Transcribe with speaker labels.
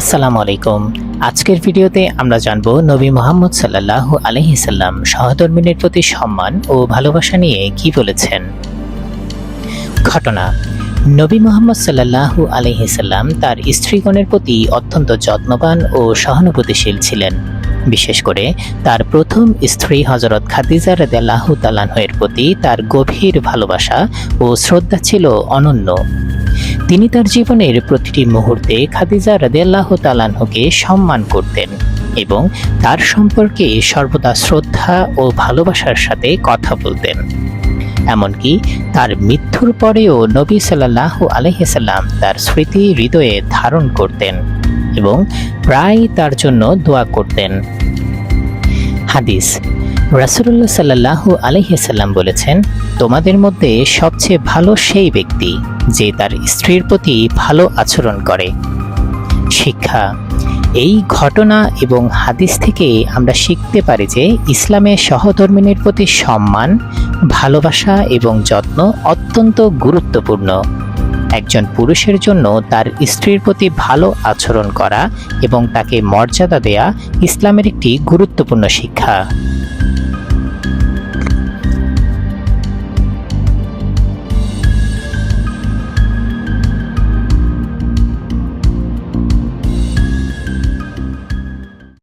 Speaker 1: আসসালামু আলাইকুম। আজকের ভিডিওতে আমরা জানব নবী মোহাম্মদ সাল্লাহ আলহিসাল্লাম সহধর্মিনীর প্রতি সম্মান ও ভালোবাসা নিয়ে কি বলেছেন। ঘটনা, নবী মোহাম্মদ সাল্লাহু আলহিসাল্লাম তার স্ত্রীগণের প্রতি অত্যন্ত যত্নবান ও সহানুভূতিশীল ছিলেন। বিশেষ করে তার প্রথম স্ত্রী হজরত খাদিজা রাদিয়াল্লাহ তালানহের প্রতি তার গভীর ভালোবাসা ও শ্রদ্ধা ছিল অনন্য। তিনি তার জীবনের প্রতিটি মুহূর্তে খাদিজা রাদিয়াল্লাহ তালানহকে সম্মান করতেন এবং তার সম্পর্কে সর্বদা শ্রদ্ধা ও ভালোবাসার সাথে কথা বলতেন। এমনকি তার মৃত্যুর পরেও নবী সাল্লাহ আলহিসাল্লাম তার স্মৃতি হৃদয়ে ধারণ করতেন এবং প্রায় তার জন্য দোয়া করতেন। হাদিস রাসুল্লাহ সাল্লাহ আলহিসাল্লাম বলেছেন, তোমাদের মধ্যে সবচেয়ে ভালো সেই ব্যক্তি যে তার স্ত্রীর প্রতি ভালো আচরণ করে। শিক্ষা, এই ঘটনা এবং হাদিস থেকে আমরা শিখতে পারি যে ইসলামে সহধর্মিনীর প্রতি সম্মান, ভালোবাসা এবং যত্ন অত্যন্ত গুরুত্বপূর্ণ। একজন পুরুষের জন্য তার স্ত্রীর প্রতি ভালো আচরণ করা এবং তাকে মর্যাদা দেয়া ইসলামের একটি গুরুত্বপূর্ণ শিক্ষা।